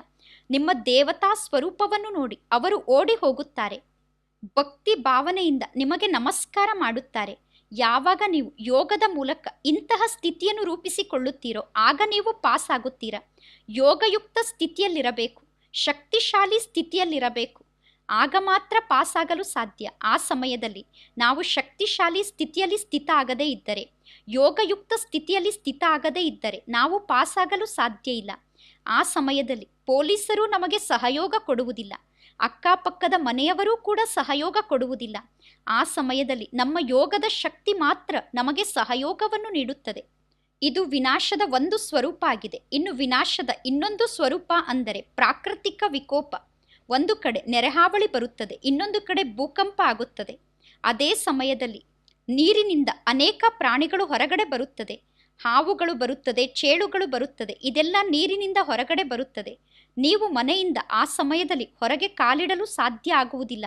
ನಿಮ್ಮ ದೇವತಾ ಸ್ವರೂಪವನ್ನು ನೋಡಿ ಅವರು ಓಡಿ ಹೋಗುತ್ತಾರೆ. ಭಕ್ತಿ ಭಾವನೆಯಿಂದ ನಿಮಗೆ ನಮಸ್ಕಾರ ಮಾಡುತ್ತಾರೆ. ಯಾವಾಗ ನೀವು ಯೋಗದ ಮೂಲಕ ಇಂತಹ ಸ್ಥಿತಿಯನ್ನು ರೂಪಿಸಿಕೊಳ್ಳುತ್ತೀರೋ ಆಗ ನೀವು ಪಾಸ್ ಆಗುತ್ತೀರಾ. ಯೋಗಯುಕ್ತ ಸ್ಥಿತಿಯಲ್ಲಿರಬೇಕು. ಶಕ್ತಿಶಾಲಿ ಸ್ಥಿತಿಯಲ್ಲಿರಬೇಕು. ಆಗ ಮಾತ್ರ ಪಾಸ್ ಆಗಲು ಸಾಧ್ಯ. ಆ ಸಮಯದಲ್ಲಿ ನಾವು ಶಕ್ತಿಶಾಲಿ ಸ್ಥಿತಿಯಲ್ಲಿ ಸ್ಥಿತ ಆಗದೇ ಇದ್ದರೆ. ಯೋಗಯುಕ್ತ ಸ್ಥಿತಿಯಲ್ಲಿ ಸ್ಥಿತ ಆಗದೇ ಇದ್ದರೆ ನಾವು ಪಾಸ್ ಆಗಲು ಸಾಧ್ಯ ಇಲ್ಲ. ಆ ಸಮಯದಲ್ಲಿ ಪೊಲೀಸರು ನಮಗೆ ಸಹಯೋಗ ಕೊಡುವುದಿಲ್ಲ. ಅಕ್ಕಪಕ್ಕದ ಮನೆಯವರೂ ಕೂಡ ಸಹಯೋಗ ಕೊಡುವುದಿಲ್ಲ. ಆ ಸಮಯದಲ್ಲಿ ನಮ್ಮ ಯೋಗದ ಶಕ್ತಿ ಮಾತ್ರ ನಮಗೆ ಸಹಯೋಗವನ್ನು ನೀಡುತ್ತದೆ. ಇದು ವಿನಾಶದ ಒಂದು ಸ್ವರೂಪ ಆಗಿದೆ. ಇನ್ನು ವಿನಾಶದ ಇನ್ನೊಂದು ಸ್ವರೂಪ ಅಂದರೆ ಪ್ರಾಕೃತಿಕ ವಿಕೋಪ. ಒಂದು ಕಡೆ ನೆರೆಹಾವಳಿ ಬರುತ್ತದೆ, ಇನ್ನೊಂದು ಕಡೆ ಭೂಕಂಪ ಆಗುತ್ತದೆ. ಅದೇ ಸಮಯದಲ್ಲಿ ನೀರಿನಿಂದ ಅನೇಕ ಪ್ರಾಣಿಗಳು ಹೊರಗಡೆ ಬರುತ್ತದೆ. ಹಾವುಗಳು ಬರುತ್ತದೆ, ಚೇಳುಗಳು ಬರುತ್ತದೆ, ಇದೆಲ್ಲ ನೀರಿನಿಂದ ಹೊರಗಡೆ ಬರುತ್ತದೆ. ನೀವು ಮನೆಯಿಂದ ಆ ಸಮಯದಲ್ಲಿ ಹೊರಗೆ ಕಾಲಿಡಲು ಸಾಧ್ಯ ಆಗುವುದಿಲ್ಲ.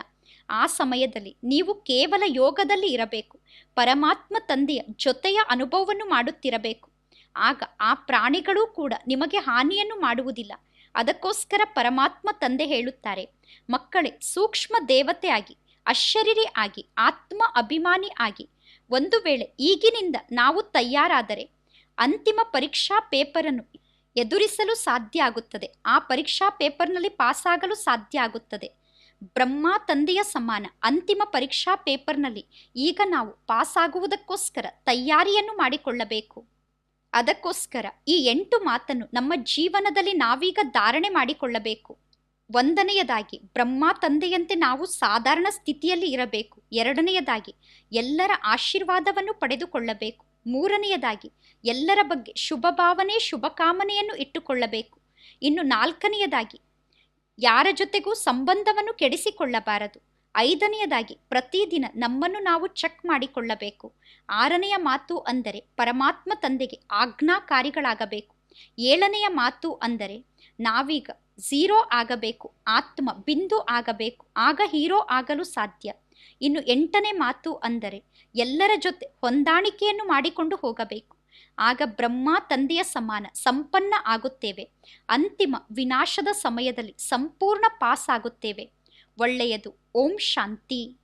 ಆ ಸಮಯದಲ್ಲಿ ನೀವು ಕೇವಲ ಯೋಗದಲ್ಲಿ ಇರಬೇಕು. ಪರಮಾತ್ಮ ತಂದೆಯ ಜೊತೆಯ ಅನುಭವವನ್ನು ಮಾಡುತ್ತಿರಬೇಕು. ಆಗ ಆ ಪ್ರಾಣಿಗಳೂ ಕೂಡ ನಿಮಗೆ ಹಾನಿಯನ್ನು ಮಾಡುವುದಿಲ್ಲ. ಅದಕ್ಕೋಸ್ಕರ ಪರಮಾತ್ಮ ತಂದೆ ಹೇಳುತ್ತಾರೆ, ಮಕ್ಕಳೇ, ಸೂಕ್ಷ್ಮ ದೇವತೆ ಆಗಿ, ಅಶರೀರಿ ಆಗಿ, ಆತ್ಮ ಅಭಿಮಾನಿ ಆಗಿ ಒಂದು ವೇಳೆ ಈಗಿನಿಂದ ನಾವು ತಯಾರಾದರೆ ಅಂತಿಮ ಪರೀಕ್ಷಾ ಪೇಪರನ್ನು ಎದುರಿಸಲು ಸಾಧ್ಯ ಆಗುತ್ತದೆ. ಆ ಪರೀಕ್ಷಾ ಪೇಪರ್ನಲ್ಲಿ ಪಾಸಾಗಲು ಸಾಧ್ಯ ಆಗುತ್ತದೆ. ಬ್ರಹ್ಮ ತಂದೆಯ ಸಮಾನ ಅಂತಿಮ ಪರೀಕ್ಷಾ ಪೇಪರ್ನಲ್ಲಿ ಈಗ ನಾವು ಪಾಸಾಗುವುದಕ್ಕೋಸ್ಕರ ತಯಾರಿಯನ್ನು ಮಾಡಿಕೊಳ್ಳಬೇಕು. ಅದಕ್ಕೋಸ್ಕರ ಈ ಎಂಟು ಮಾತನ್ನು ನಮ್ಮ ಜೀವನದಲ್ಲಿ ನಾವೀಗ ಧಾರಣೆ ಮಾಡಿಕೊಳ್ಳಬೇಕು. ಒಂದನೆಯದಾಗಿ, ಬ್ರಹ್ಮ ತಂದೆಯಂತೆ ನಾವು ಸಾಧಾರಣ ಸ್ಥಿತಿಯಲ್ಲಿ ಇರಬೇಕು. ಎರಡನೆಯದಾಗಿ, ಎಲ್ಲರ ಆಶೀರ್ವಾದವನ್ನು ಪಡೆದುಕೊಳ್ಳಬೇಕು. ಮೂರನೆಯದಾಗಿ, ಎಲ್ಲರ ಬಗ್ಗೆ ಶುಭ ಭಾವನೆ, ಶುಭ ಕಾಮನೆಯನ್ನು ಇಟ್ಟುಕೊಳ್ಳಬೇಕು. ಇನ್ನು ನಾಲ್ಕನೆಯದಾಗಿ, ಯಾರ ಜೊತೆಗೂ ಸಂಬಂಧವನ್ನು ಕೆಡಿಸಿಕೊಳ್ಳಬಾರದು. ಐದನೆಯದಾಗಿ, ಪ್ರತಿದಿನ ನಮ್ಮನ್ನು ನಾವು ಚೆಕ್ ಮಾಡಿಕೊಳ್ಳಬೇಕು. ಆರನೆಯ ಮಾತು ಅಂದರೆ, ಪರಮಾತ್ಮ ತಂದೆಗೆ ಆಜ್ಞಾಕಾರಿಗಳಾಗಬೇಕು. ಏಳನೆಯ ಮಾತು ಅಂದರೆ, ನಾವೀಗ ಝೀರೋ ಆಗಬೇಕು, ಆತ್ಮ ಬಿಂದು ಆಗಬೇಕು, ಆಗ ಹೀರೋ ಆಗಲು ಸಾಧ್ಯ. ಇನ್ನು ಎಂಟನೇ ಮಾತು ಅಂದರೆ, ಎಲ್ಲರ ಜೊತೆ ಹೊಂದಾಣಿಕೆಯನ್ನು ಮಾಡಿಕೊಂಡು ಹೋಗಬೇಕು. ಆಗ ಬ್ರಹ್ಮ ತಂದೆಯ ಸಮಾನ, ಸಂಪನ್ನ ಆಗುತ್ತೇವೆ. ಅಂತಿಮ ವಿನಾಶದ ಸಮಯದಲ್ಲಿ ಸಂಪೂರ್ಣ ಪಾಸ್ ಆಗುತ್ತೇವೆ ಒಳ್ಳೆಯದು, ಓಂ ಶಾಂತಿ.